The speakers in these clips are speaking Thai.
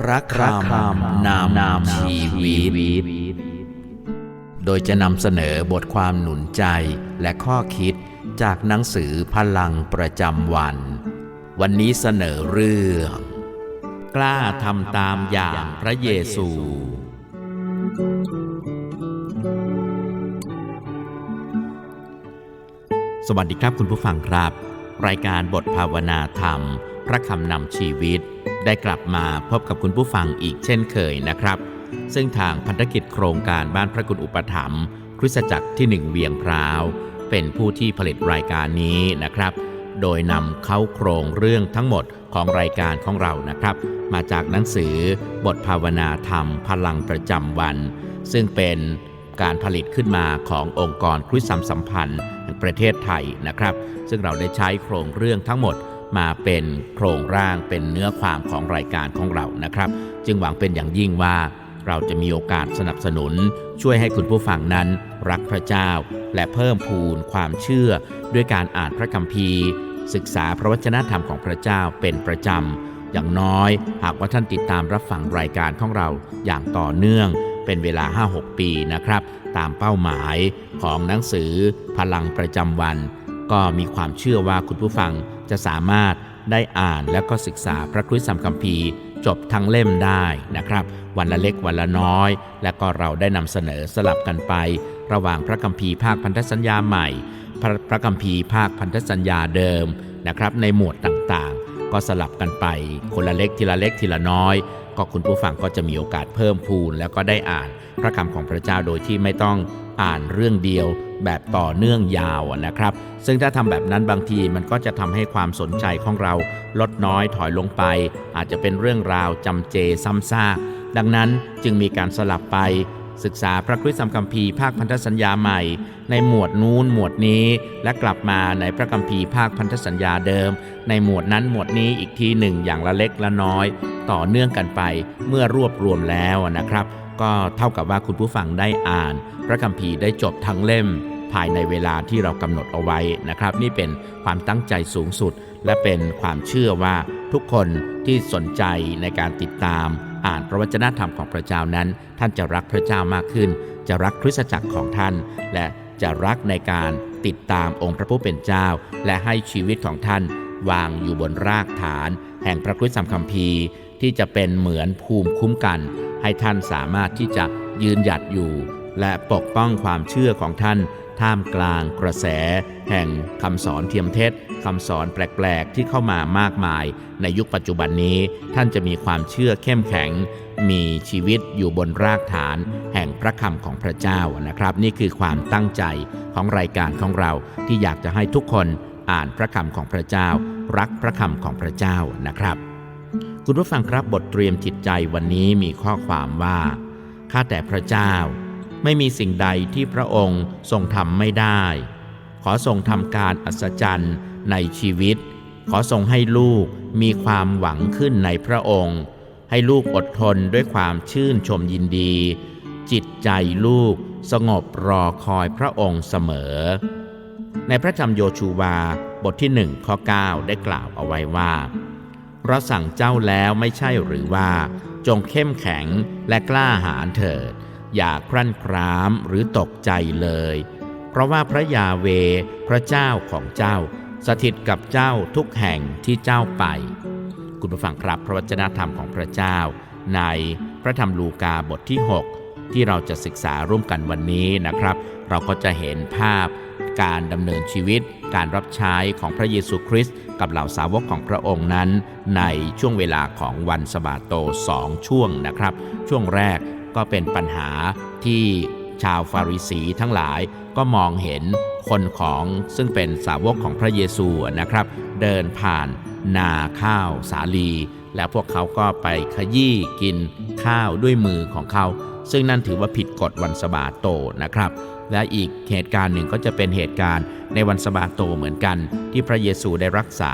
พระคำนามนามชีวิต โดยจะนำเสนอบทความหนุนใจและข้อคิดจากหนังสือพลังประจำวัน วันนี้เสนอเรื่อง กล้าทำตามอย่างพระเยซู สวัสดีครับคุณผู้ฟังครับ รายการบทภาวนาธรรม พระคำนำชีวิต ได้กลับมาพบกับคุณผู้ฟังอีกเช่นเคยนะครับ ซึ่งทางพันธกิจโครงการบ้านพระคุณอุปถัมภ์คริสตจักรที่หนึ่งเวียงพร้าว เป็นผู้ที่ผลิตรายการนี้นะครับ โดยนำเข้าโครงเรื่องทั้งหมดของรายการของเรานะครับ มาจากหนังสือบทภาวนาธรรมพลังประจำวัน ซึ่งเป็นการผลิตขึ้นมาขององค์กรคริสตสัมพันธ์แห่งประเทศไทยนะครับ ซึ่งเราได้ใช้โครงเรื่องทั้งหมด มาเป็นโครงร่างเป็นเนื้อความของรายการของเรานะครับ จึงหวังเป็นอย่างยิ่งว่าเราจะมีโอกาสสนับสนุน ช่วยให้คุณผู้ฟังนั้น รักพระเจ้า และเพิ่มพูนความเชื่อ ด้วยการอ่านพระคัมภีร์ ศึกษาพระวจนะธรรมของพระเจ้าเป็นประจำ อย่างน้อย หากว่าท่านติดตามรับฟังรายการของเราอย่างต่อเนื่อง เป็นเวลา 5-6 ปีนะครับ ตามเป้าหมายของหนังสือพลังประจำวัน ก็มีความเชื่อว่าคุณผู้ฟัง จะสามารถได้อ่านและก็ศึกษาพระคริสตธรรมคัมภีร์ จบทั้งเล่มได้นะครับ วันละเล็กวันละน้อย และก็เราได้นำเสนอสลับกันไป ระหว่างพระคัมภีร์ภาคพันธสัญญาใหม่ พระพระคัมภีร์ภาคพันธสัญญาเดิมนะครับ ในหมวดต่างๆ ก็สลับกันไป คนละเล็กทีละเล็กทีละน้อย ก็คุณผู้ฟังก็จะมีโอกาสเพิ่มพูน แล้วก็ได้อ่านพระคำของพระเจ้าโดยที่ไม่ต้อง อ่านเรื่องเดียวแบบต่อเนื่องยาวนะครับ ซึ่งถ้าทำแบบนั้นบางทีมันก็จะทำให้ความสนใจของเราลดน้อยถอยลงไป อาจจะเป็นเรื่องราวจำเจซ้ำซากดังนั้นจึงมีการสลับไปศึกษาพระคริสตธรรมคัมภีร์ภาคพันธสัญญาใหม่ ในหมวดนู้นหมวดนี้ และกลับมาในพระคัมภีร์ภาคพันธสัญญาเดิม ในหมวดนั้นหมวดนี้อีกทีหนึ่งอย่างละเล็กละน้อย ต่อเนื่องกันไปเมื่อรวบรวมแล้วนะครับ ก็เท่ากับว่าคุณผู้ฟังได้อ่าน พระคัมภีร์ได้จบทั้งเล่มภายในเวลาที่เรากำหนดเอาไว้นะครับ นี่เป็นความตั้งใจสูงสุด และเป็นความเชื่อว่าทุกคนที่สนใจในการติดตาม อ่านพระวจนะธรรมของพระเจ้านั้น ท่านจะรักพระเจ้ามากขึ้น จะรักคริสตจักรของท่าน และจะรักในการติดตามองค์พระผู้เป็นเจ้า และให้ชีวิตของท่านวางอยู่บนรากฐาน แห่งพระคริสตธรรมคัมภีร์ ที่จะเป็นเหมือนภูมิคุ้มกัน ให้ท่านสามารถที่จะยืนหยัดอยู่ และปกป้องความเชื่อของท่าน ท่ามกลางกระแส แห่งคำสอนเทียมเท็จคำสอนแปลก ๆ ที่เข้ามามากมาย ในยุคปัจจุบันนี้ท่านจะมีความเชื่อเข้มแข็ง มีชีวิตอยู่บนรากฐาน แห่งพระคำของพระเจ้านะครับ นี่คือความตั้งใจของรายการของเราที่อยากจะให้ทุกคนอ่านพระคำของพระเจ้า รักพระคำของพระเจ้านะครับ คุณผู้ฟังครับบทเตรียมจิตใจวันนี้มีข้อความว่า ข้าแต่พระเจ้า ไม่มีสิ่งใดที่พระองค์ทรงทำไม่ได้ ขอทรงทำการอัศจรรย์ในชีวิต ขอทรงให้ลูกมีความหวังขึ้นในพระองค์ ให้ลูกอดทนด้วยความชื่นชมยินดี จิตใจลูกสงบรอคอยพระองค์เสมอ ในพระธรรมโยชูวาบทที่หนึ่งข้อ9ได้กล่าวเอาไว้ว่า เราสั่งเจ้าแล้วไม่ใช่หรือว่า จงเข้มแข็งและกล้าหาญเถิด อย่าครั่นครามหรือตกใจเลย เพราะว่าพระยาเวพระเจ้าของเจ้า สถิตกับเจ้าทุกแห่งที่เจ้าไป คุณผู้ฟังครับพระวจนะธรรมของพระเจ้า ในพระธรรมลูกาบทที่ 6 ที่เราจะศึกษาร่วมกันวันนี้นะครับ เราก็จะเห็นภาพ การดำเนินชีวิต การรับใช้ของพระเยซูคริสต์กับเหล่าสาวกของพระองค์นั้น ในช่วงเวลาของวันสบาโตสองช่วงนะครับ ช่วงแรกก็เป็นปัญหาที่ชาวฟาริสีทั้งหลายก็มองเห็นคนของซึ่งเป็นสาวกของพระเยซูนะครับ เดินผ่านนาข้าวสาลี แล้วพวกเขาก็ไปขยี้กินข้าวด้วยมือของเขา ซึ่งนั่นถือว่าผิดกฎวันสะบาโตนะครับ และอีกเหตุการณ์หนึ่งก็จะเป็นเหตุการณ์ในวันสะบาโตเหมือนกัน ที่พระเยซูได้รักษา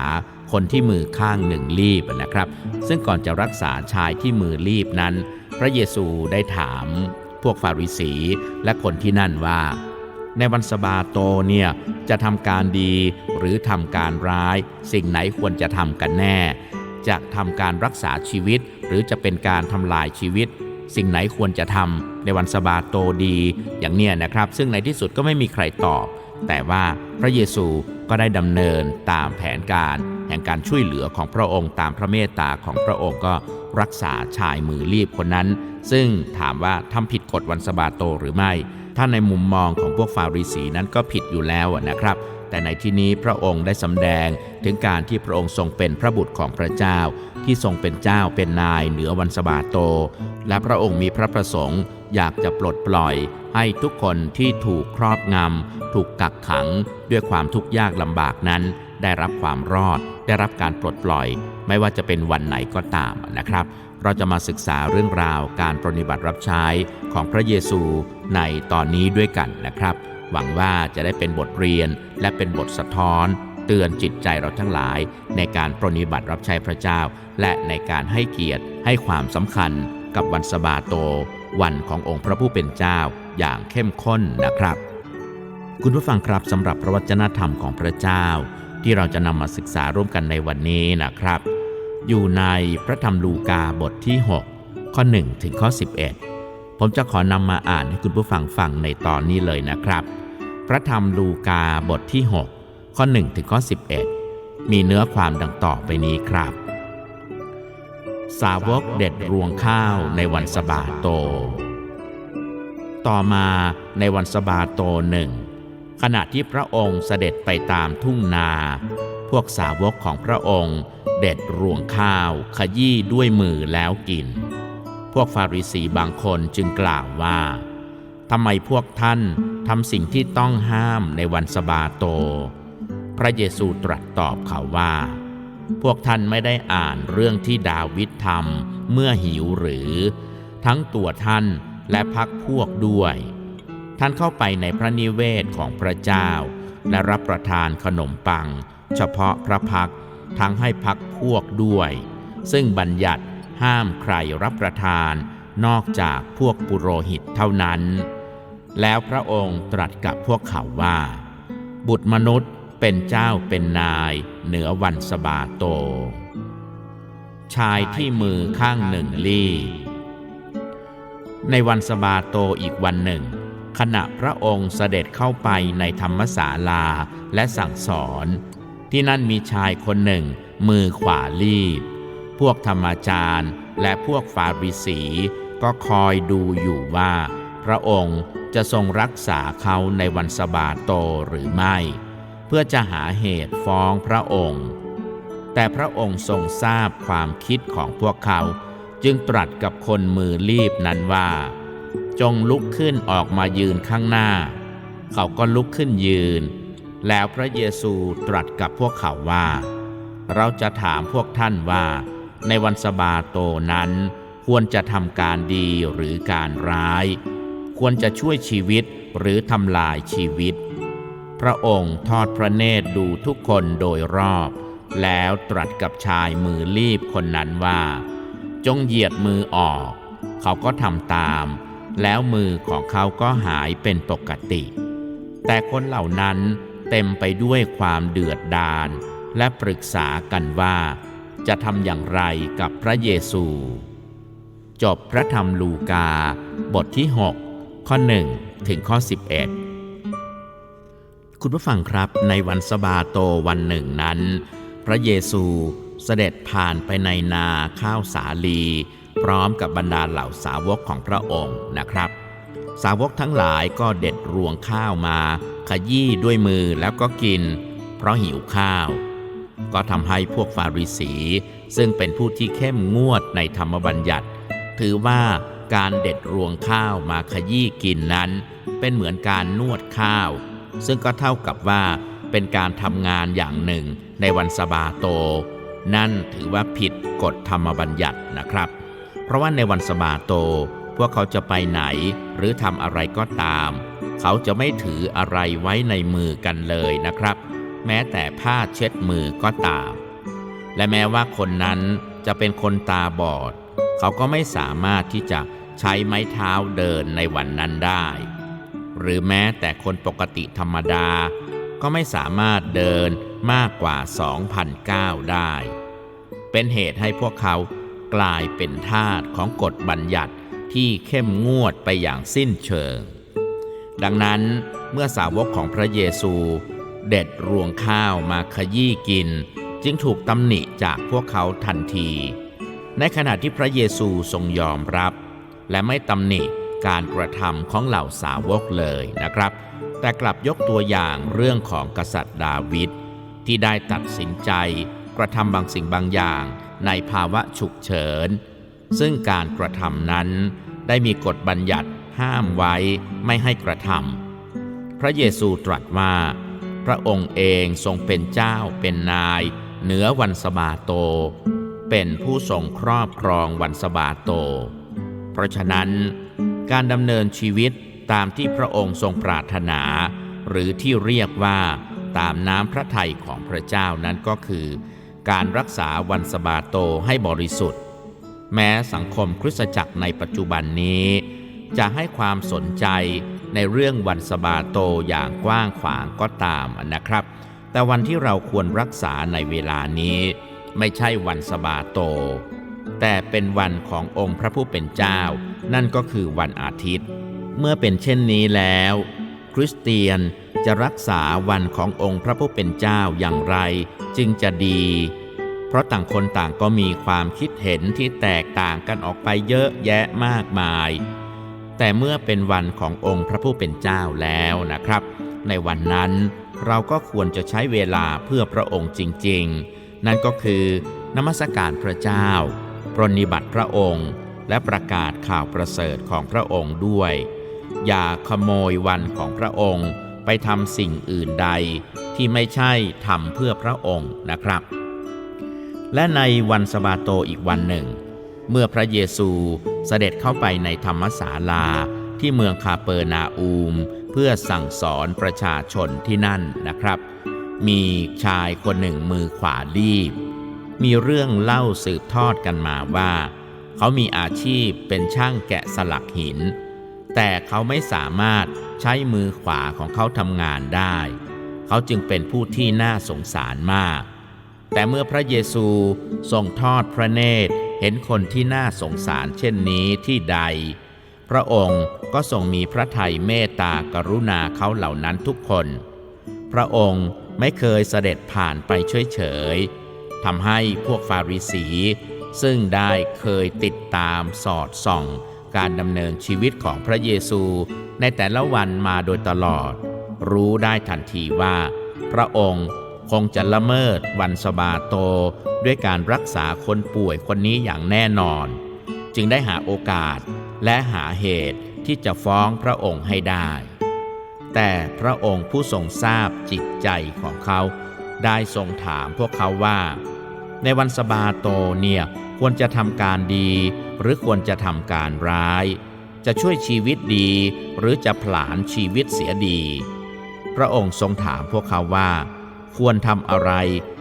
คนที่มือข้างหนึ่งรีบนะครับ ซึ่งก่อนจะรักษาชายที่มือรีบนั้น พระเยซูได้ถาม พวกฟาริสีและคนที่นั่นว่า ในวันสะบาโตเนี่ยจะทำการดีหรือทำการร้าย สิ่งไหนควรจะทำกันแน่ จะทำการรักษาชีวิต หรือจะเป็นการทำลายชีวิต สิ่งไหนควรจะทำในวันสะบาโตดี อย่างเนี้ยนะครับ ซึ่งในที่สุดก็ไม่มีใครตอบ แต่ว่าพระเยซูก็ได้ดำเนินตามแผนการ แห่งการช่วยเหลือของพระองค์ตามพระเมตตาของพระองค์ก็รักษาชายมือรีบคนนั้น ซึ่งถามว่าทำผิดกฎวันสะบาโตหรือไม่ ถ้าในมุมมองของพวกฟาริสีนั้นก็ผิดอยู่แล้วนะครับ แต่ในที่นี้พระองค์ได้สำแดงถึงการที่พระองค์ทรงเป็นพระบุตรของพระเจ้า ที่ทรงเป็นเจ้าเป็นนายเหนือวันสะบาโต และพระองค์มีพระประสงค์อยากจะปลดปล่อย ให้ทุกคนที่ถูกครอบงำถูกกักขัง ด้วยความทุกข์ยากลำบากนั้น ได้รับความรอด ได้รับการปลดปล่อย ไม่ว่าจะเป็นวันไหนก็ตามนะครับ เราจะมาศึกษาเรื่องราวการปฏิบัติรับใช้ของพระเยซูในตอนนี้ด้วยกันนะครับ หวังว่าจะได้เป็นบทเรียนและเป็นบทสะท้อนเตือนจิตใจเราทั้งหลาย ในการปฏิบัติรับใช้พระเจ้า และในการให้เกียรติให้ความสำคัญกับวันสะบาโต วันขององค์พระผู้เป็นเจ้าอย่างเข้มข้นนะครับ คุณผู้ฟังครับสำหรับพระวจนะธรรมของพระเจ้า ที่เราจะนำมาศึกษาร่วมกันในวันนี้นะครับ อยู่ในพระธรรมลูกาบทที่ 6 ข้อ 1 ถึงข้อ 11 ผมจะขอนำมาอ่านให้คุณผู้ฟังฟังในตอนนี้เลยนะครับ พระธรรมลูกาบทที่ 6 ข้อ1ถึงข้อ 11 มีเนื้อความดังต่อไปนี้ครับ สาวกเด็ดรวงข้าวในวันสะบาโต ต่อมาในวันสะบาโตหนึ่งขณะที่พระองค์เสด็จไปตามทุ่งนา พวกสาวกของพระองค์ เด็ดรวงข้าวขยี้ด้วยมือแล้วกิน พวกฟาริสีบางคนจึงกล่าวว่า ทำไมพวกท่านทำสิ่งที่ต้องห้ามในวันสะบาโต พระเยซูตรัสตอบเขาว่า พวกท่านไม่ได้อ่านเรื่องที่ดาวิดทำเมื่อหิวหรือ ทั้งตัวท่านและพักพวกด้วย ท่านเข้าไปในพระนิเวศของพระเจ้า และรับประทานขนมปัง เฉพาะพระพักทั้งให้พักพวกด้วย ซึ่งบัญญัติห้ามใครรับประทานนอกจากพวกปุโรหิตเท่านั้น แล้วพระองค์ตรัสกับพวกเขาว่า บุตรมนุษย์เป็นเจ้าเป็นนายเหนือวันสบาโต ชายที่มือข้างหนึ่งลี่ ในวันสบาโตอีกวันหนึ่ง ขณะพระองค์เสด็จเข้าไปในธรรมศาลาและสั่งสอน ที่นั่นมีชายคนหนึ่ง มือขวาลีบ พวกธรรมาจารย์และพวกฟาริสีก็คอยดูอยู่ว่า พระองค์ จะทรงรักษาเขาในวันสบาโตหรือไม่ เพื่อจะหาเหตุฟ้องพระองค์ แต่พระองค์ทรงทราบความคิดของพวกเขา จึงตรัสกับคนมือรีบนั้นว่า จงลุกขึ้นออกมายืนข้างหน้า เขาก็ลุกขึ้นยืน แล้วพระเยซูตรัสกับพวกเขาว่า เราจะถามพวกท่านว่า ในวันสบาโตนั้นควรจะทำการดีหรือการร้าย ควรจะช่วยชีวิตหรือทำลายชีวิต พระองค์ทอดพระเนตรดูทุกคนโดยรอบ แล้วตรัสกับชายมือรีบคนนั้นว่า จงเหยียดมือออก เขาก็ทำตาม แล้วมือของเขาก็หายเป็นปกติ แต่คนเหล่านั้นเต็มไปด้วยความเดือดดาลและปรึกษากันว่า จะทำอย่างไรกับพระเยซู จบพระธรรมลูกา บทที่ 6 ข้อ 1 ถึงข้อ 11 คุณผู้ฟังครับในวันสบาโตวันหนึ่งนั้น พระเยซูเสด็จผ่านไปในนาข้าวสาลี พร้อมกับบรรดาเหล่าสาวกของพระองค์นะครับ สาวกทั้งหลายก็เด็ดรวงข้าวมา ขยี้ด้วยมือแล้วก็กิน เพราะหิวข้าว ก็ทำให้พวกฟาริสี ซึ่งเป็นผู้ที่เข้มงวดในธรรมบัญญัติ ถือว่า การเด็ดรวงข้าวมาขยี้กินนั้น เป็นเหมือนการนวดข้าว ซึ่งก็เท่ากับว่าเป็นการทำงานอย่างหนึ่งในวันสบาโต นั่นถือว่าผิดกฎธรรมบัญญัตินะครับ เพราะว่าในวันสะบาโต พวกเขาจะไปไหน หรือทำอะไรก็ตาม เขาจะไม่ถืออะไรไว้ในมือกันเลยนะครับ แม้แต่ผ้าเช็ดมือก็ตาม และแม้ว่าคนนั้นจะเป็นคนตาบอด เขาก็ไม่สามารถที่จะ ใช้ไม้เท้าเดินในวันนั้นได้ หรือแม้แต่คนปกติธรรมดา ก็ไม่สามารถเดินมากกว่า 2,009 ได้ เป็นเหตุให้พวกเขากลายเป็นทาสของกฎบัญญัติที่เข้มงวดไปอย่างสิ้นเชิง ดังนั้นเมื่อสาวกของพระเยซู เด็ดรวงข้าวมาขยี้กิน จึงถูกตำหนิจากพวกเขาทันที ในขณะที่พระเยซูทรงยอมรับ และไม่ตำหนิการกระทำของเหล่าสาวกเลยนะครับ แต่กลับยกตัวอย่างเรื่องของกษัตริย์ดาวิดที่ได้ตัดสินใจกระทำบางสิ่งบางอย่างในภาวะฉุกเฉิน ซึ่งการกระทำนั้นได้มีกฎบัญญัติห้ามไว้ไม่ให้กระทำพระเยซูตรัสว่า พระองค์เองทรงเป็นเจ้าเป็นนาย เหนือวันสบาโต เป็นผู้ทรงครอบครองวันสบาโต ราะฉะนั้น การดำเนินชีวิตตามที่พระองค์ทรงปรารถนา หรือที่เรียกว่าตามน้ำพระทัยของพระเจ้านั้นก็คือ การรักษาวันสบาโตให้บริสุทธิ์ แม้สังคมคริสตจักรในปัจจุบันนี้ จะให้ความสนใจในเรื่องวันสบาโตอย่างกว้างขวางก็ตามนะครับ แต่วันที่เราควรรักษาในเวลานี้ ไม่ใช่วันสบาโต แต่เป็นวันขององค์พระผู้เป็นเจ้า นั่นก็คือวันอาทิตย์ เมื่อเป็นเช่นนี้แล้ว คริสเตียนจะรักษาวันขององค์พระผู้เป็นเจ้าอย่างไร จึงจะดี เพราะต่างคนต่างก็มีความคิดเห็นที่แตกต่างกันออกไปเยอะแยะมากมาย แต่เมื่อเป็นวันขององค์พระผู้เป็นเจ้าแล้วนะครับ ในวันนั้นเราก็ควรจะใช้เวลาเพื่อพระองค์จริง ๆ นั่นก็คือนมัสการพระเจ้า รนิบัติพระองค์ และประกาศข่าวประเสริฐของพระองค์ด้วย อย่าขโมยวันของพระองค์ไปทำสิ่งอื่นใดที่ไม่ใช่ทำเพื่อพระองค์นะครับ และในวันสบาโตอีกวันหนึ่ง เมื่อพระเยซูเสด็จเข้าไปในธรรมศาลาที่เมืองคาเปอร์นาอูม เพื่อสั่งสอนประชาชนที่นั่นนะครับ มีชายคนหนึ่งมือขวาลีบ มีเรื่องเล่าสืบทอดกันมาว่า เขามีอาชีพเป็นช่างแกะสลักหิน แต่เขาไม่สามารถใช้มือขวาของเขาทำงานได้ เขาจึงเป็นผู้ที่น่าสงสารมาก แต่เมื่อพระเยซูทรงทอดพระเนตรเห็นคนที่น่าสงสารเช่นนี้ที่ใด พระองค์ก็ทรงมีพระทัยเมตตากรุณาเขาเหล่านั้นทุกคน พระองค์ไม่เคยเสด็จผ่านไปเฉยๆ ทำให้พวกฟาริสี ซึ่งได้เคยติดตามสอดส่อง การดำเนินชีวิตของพระเยซู ในแต่ละวันมาโดยตลอด รู้ได้ทันทีว่า พระองค์คงจะละเมิดวันสบาโต ด้วยการรักษาคนป่วยคนนี้อย่างแน่นอน จึงได้หาโอกาสและหาเหตุที่จะฟ้องพระองค์ให้ได้ แต่พระองค์ผู้ทรงทราบจิตใจของเขา ได้ทรงถามพวกเขาว่า ในวันสบาโตเนี่ยควรจะทำการดี หรือควรจะทำการร้าย จะช่วยชีวิตดี หรือจะผลาญชีวิตเสียดี พระองค์ทรงถามพวกเขาว่า ควรทำอะไร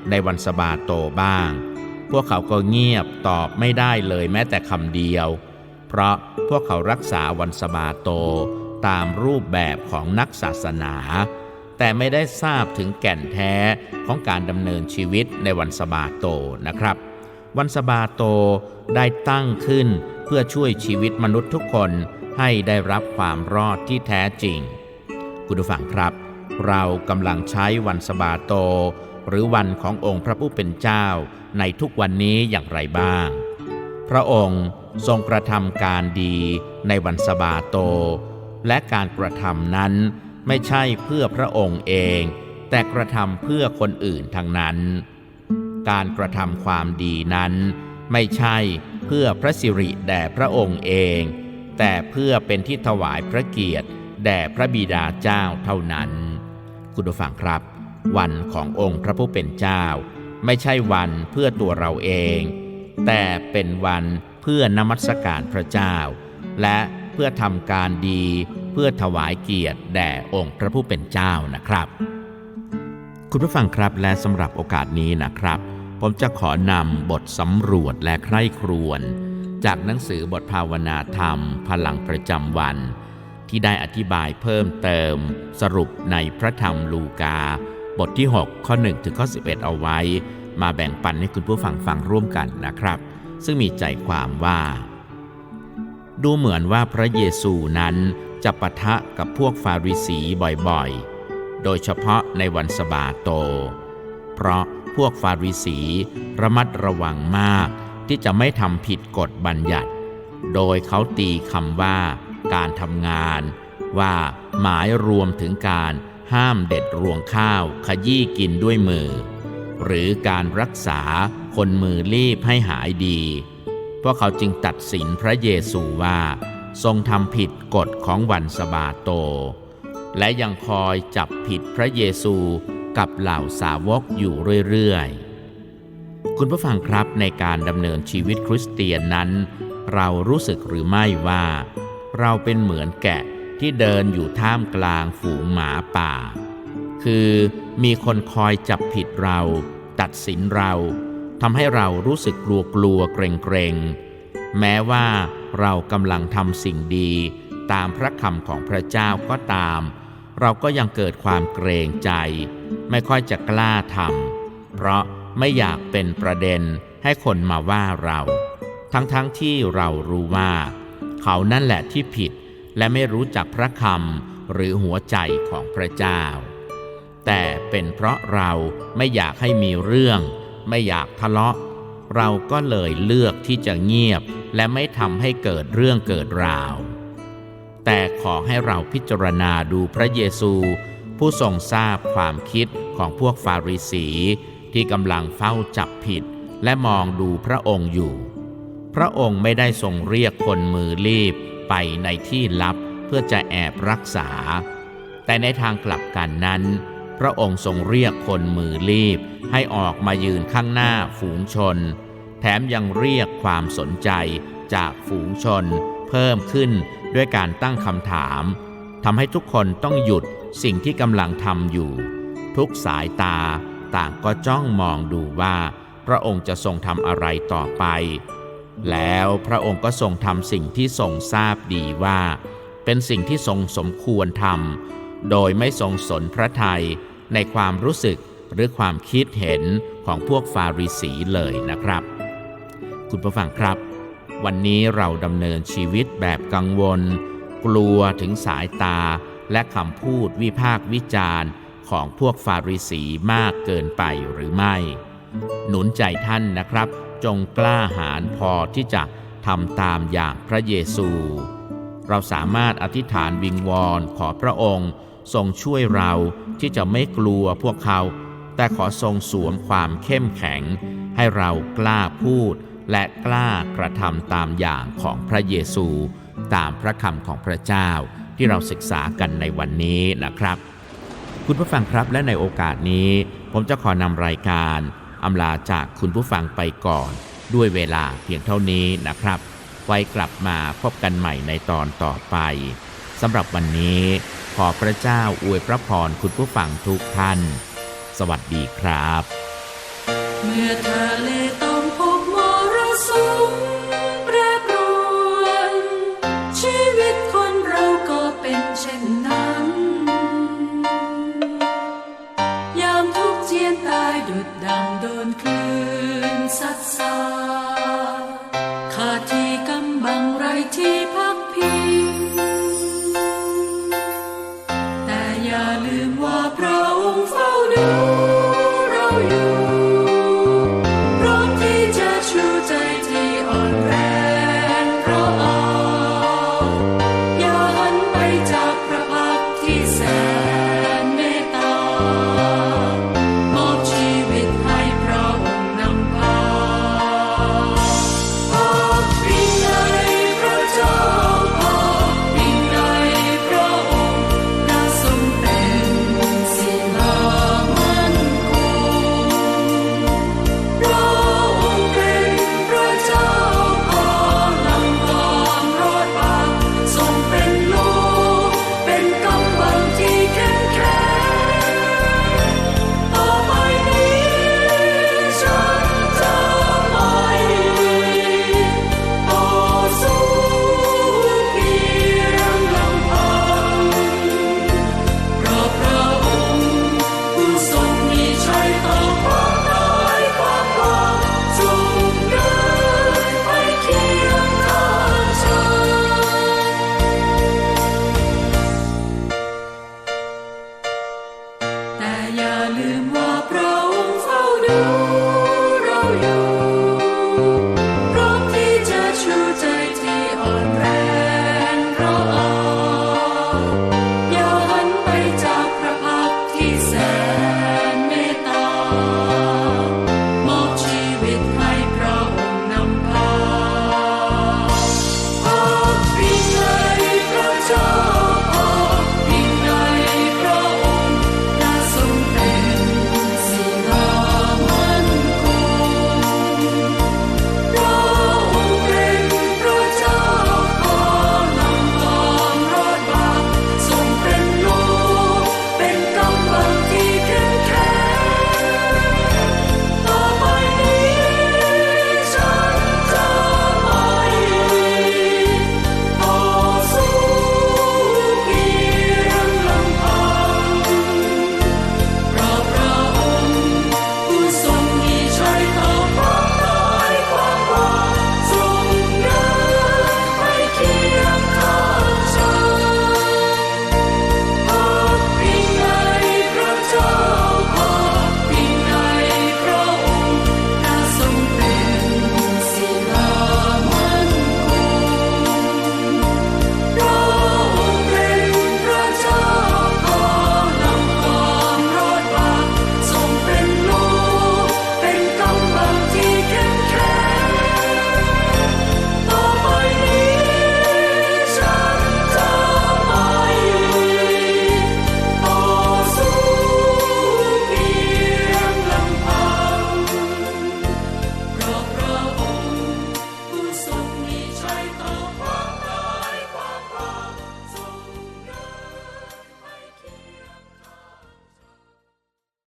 ในวันสบาโตบ้าง พวกเขาก็เงียบตอบไม่ได้เลยแม้แต่คำเดียว เพราะพวกเขารักษาวันสบาโตตามรูปแบบของนักศาสนา แต่ไม่ได้ทราบถึงแก่นแท้ของการดำเนินชีวิตในวันสบาโตนะครับ วันสบาโตได้ตั้งขึ้นเพื่อช่วยชีวิตมนุษย์ทุกคนให้ได้รับความรอดที่แท้จริง คุณผู้ฟังครับ เรากำลังใช้วันสบาโต หรือวันขององค์พระผู้เป็นเจ้าในทุกวันนี้อย่างไรบ้าง พระองค์ทรงกระทำการดีในวันสบาโต และการกระทำนั้น ไม่ใช่เพื่อพระองค์เอง แต่กระทำเพื่อคนอื่นทั้งนั้น การกระทำความดีนั้น ไม่ใช่เพื่อพระสิริแด่พระองค์เอง แต่เพื่อเป็นที่ถวายพระเกียรติแด่พระบิดาเจ้าเท่านั้น คุณผู้ฟังครับ วันขององค์พระผู้เป็นเจ้า ไม่ใช่วันเพื่อตัวเราเอง แต่เป็นวันเพื่อนมัสการพระเจ้า และ เพื่อทำการดี เพื่อถวายเกียรติแด่องค์พระผู้เป็นเจ้านะครับ คุณผู้ฟังครับและสำหรับโอกาสนี้นะครับ ผมจะขอนำบทสำรวจและใคร่ครวญจากหนังสือบทภาวนาธรรม พลังประจำวัน ที่ได้อธิบายเพิ่มเติม สรุปในพระธรรมลูกา บทที่ 6 ข้อ1ถึงข้อ11 เอาไว้ มาแบ่งปันให้คุณผู้ฟังฟังร่วมกันนะครับ ซึ่งมีใจความว่า ดูเหมือนว่าพระเยซูนั้นจะปะทะกับพวกฟาริสีบ่อยๆ โดยเฉพาะในวันสบาโต เพราะพวกฟาริสีระมัดระวังมากที่จะไม่ทำผิดกฎบัญญัติ โดยเขาตีคำว่า การทำงาน ว่าหมายรวมถึงการห้ามเด็ดรวงข้าวขยี้กินด้วยมือ หรือการรักษาคนมือรีบให้หายดี พวกเขาจึงตัดสินพระเยซูว่า ทรงทำผิดกฎของวันสบาโต และยังคอยจับผิดพระเยซูกับเหล่าสาวกอยู่เรื่อยๆ คุณผู้ฟังครับในการดำเนินชีวิตคริสเตียนนั้น เรารู้สึกหรือไม่ว่า เราเป็นเหมือนแกะที่เดินอยู่ท่ามกลางฝูงหมาป่า คือมีคนคอยจับผิดเรา ตัดสินเรา ทำให้เรารู้สึกกลัวกลัวเกรงเกรงแม้ว่าเรากำลังทำสิ่งดี ตามพระคำของพระเจ้าก็ตาม เราก็ยังเกิดความเกรงใจ ไม่ค่อยจะกล้าทำเพราะไม่อยากเป็นประเด็นให้คนมาว่าเรา ทั้งๆทที่เรารู้ว่า เขานั่นแหละที่ผิดและไม่รู้จักพระคำหรือหัวใจของพระเจ้า แต่เป็นเพราะเราไม่อยากให้มีเรื่อง ไม่อยากทะเลาะ เราก็เลยเลือกที่จะเงียบ และไม่ทำให้เกิดเรื่องเกิดราว แต่ขอให้เราพิจารณาดูพระเยซู ผู้ทรงทราบความคิดของพวกฟาริสี ที่กำลังเฝ้าจับผิด และมองดูพระองค์อยู่ พระองค์ไม่ได้ทรงเรียกคนมือรีบไปในที่ลับเพื่อจะแอบรักษา แต่ในทางกลับกันนั้น พระองค์ทรงเรียกคนมือรีบ ให้ออกมายืนข้างหน้าฝูงชน แถมยังเรียกความสนใจจากฝูงชน เพิ่มขึ้นด้วยการตั้งคำถามทำให้ทุกคนต้องหยุดสิ่งที่กำลังทำอยู่ ทุกสายตาต่างก็จ้องมองดูว่า พระองค์จะทรงทำอะไรต่อไป แล้วพระองค์ก็ทรงทำสิ่งที่ทรงทราบดีว่า เป็นสิ่งที่ทรงสมควรทำโดยไม่ทรงสนพระทัย ในความรู้สึกหรือความคิดเห็นของพวกฟาริสีเลยนะครับ คุณผู้ฟังครับ วันนี้เราดำเนินชีวิตแบบกังวล กลัวถึงสายตา และคำพูดวิพากวิจารณ์ของพวกฟาริสีมากเกินไปหรือไม่ หนุนใจท่านนะครับ จงกล้าหาญพอที่จะทำตามอย่างพระเยซู เราสามารถอธิษฐานวิงวอนขอพระองค์ ทรงช่วยเราที่จะไม่กลัวพวกเขา แต่ขอทรงสวมความเข้มแข็ง ให้เรากล้าพูดและกล้ากระทำตามอย่างของพระเยซู ตามพระคำของพระเจ้าที่เราศึกษากันในวันนี้นะครับ คุณผู้ฟังครับและในโอกาสนี้ ผมจะขอนำรายการอำลาจากคุณผู้ฟังไปก่อน ด้วยเวลาเพียงเท่านี้นะครับ ไว้กลับมาพบกันใหม่ในตอนต่อไปสำหรับวันนี้ ขอพระเจ้าอวยพระพรคุณผู้ฟังทุกท่าน สวัสดีครับ เมื่อทะเลต้องพบมรสุมแปรปรวนชีวิตคนเราก็เป็นเช่นนั้น ยามทุกเจียนตายดุดดังโดนคลื